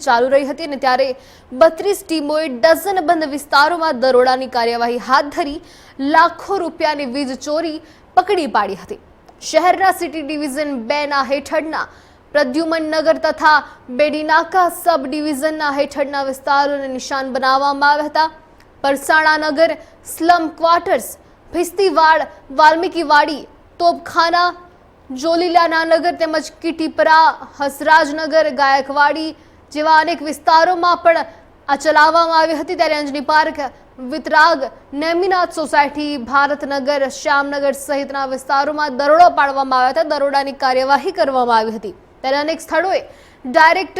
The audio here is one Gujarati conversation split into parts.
ચાલુ રહી હતી અને ત્યારે બત્રીસ ટીમોએ ડઝનબંધ વિસ્તારોમાં દરોડાની કાર્યવાહી હાથ ધરી લાખો રૂપિયાની વીજ ચોરી પકડી પાડી હતી. શહેરના સિટી ડિવિઝન બે ના હેઠળના પ્રદ્યુમન નગર તથા બેડીનાકા સબ ડિવિઝનના હેઠળના વિસ્તારોને નિશાન બનાવવામાં આવ્યા હતા. પરસાણા નગર, સ્લમ ક્વાર્ટર્સ, ભિસ્તીવાડ, વાલ્મીકીવાડી, તોપખાના, જોલીલાના નગર તેમજ કીટીપરા હસરાજનગર ગાયકવાડી જેવા અનેક વિસ્તારોમાં પણ આ ચલાવવામાં આવી હતી ત્યારે અંજની પાર્ક, વિતરાગ, નેમિનાથ સોસાયટી, ભારતનગર, શ્યામનગર સહિતના વિસ્તારોમાં દરોડો પાડવામાં આવ્યા હતા. દરોડાની કાર્યવાહી કરવામાં આવી હતી. ત્યારે અનેક સ્થળોએ ડાયરેક્ટ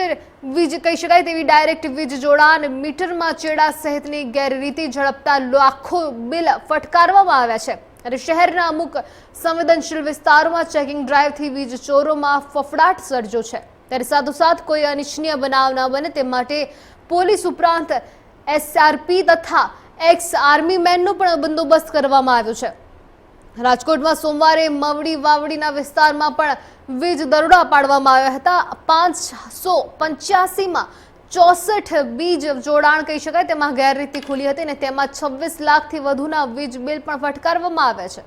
વીજ કહી શકાય તેવી ડાયરેક્ટ વીજ જોડાણ, મીટરમાં ચેડા સહિતની ગેરરીતિ ઝડપતા લાખો બિલ ફટકારવામાં આવ્યા છે. અને શહેરના અમુક સંવેદનશીલ વિસ્તારોમાં ચેકિંગ ડ્રાઈવથી વીજ ચોરોમાં ફફડાટ સર્જો છે. ત્યારે સાથોસાથ કોઈ અનિચ્છનીય બનાવ ન બને તે માટે પોલીસ ઉપરાંત એસઆરપી તથા એક્સ આર્મી મેનનો પણ બંદોબસ્ત કરવામાં આવ્યો છે. રાજકોટમાં સોમવારે મવડી વાવડીના વિસ્તારમાં પણ વીજ દરોડા પાડવામાં આવ્યા હતા. પાંચસો પંચ્યાસીમાં ચોસઠ બીજ જોડાણ કહી શકાય. તેમાં ગેરરીતિ ખુલી હતી અને તેમાં છવ્વીસ લાખથી વધુના વીજ બિલ પણ ફટકારવામાં આવ્યા છે.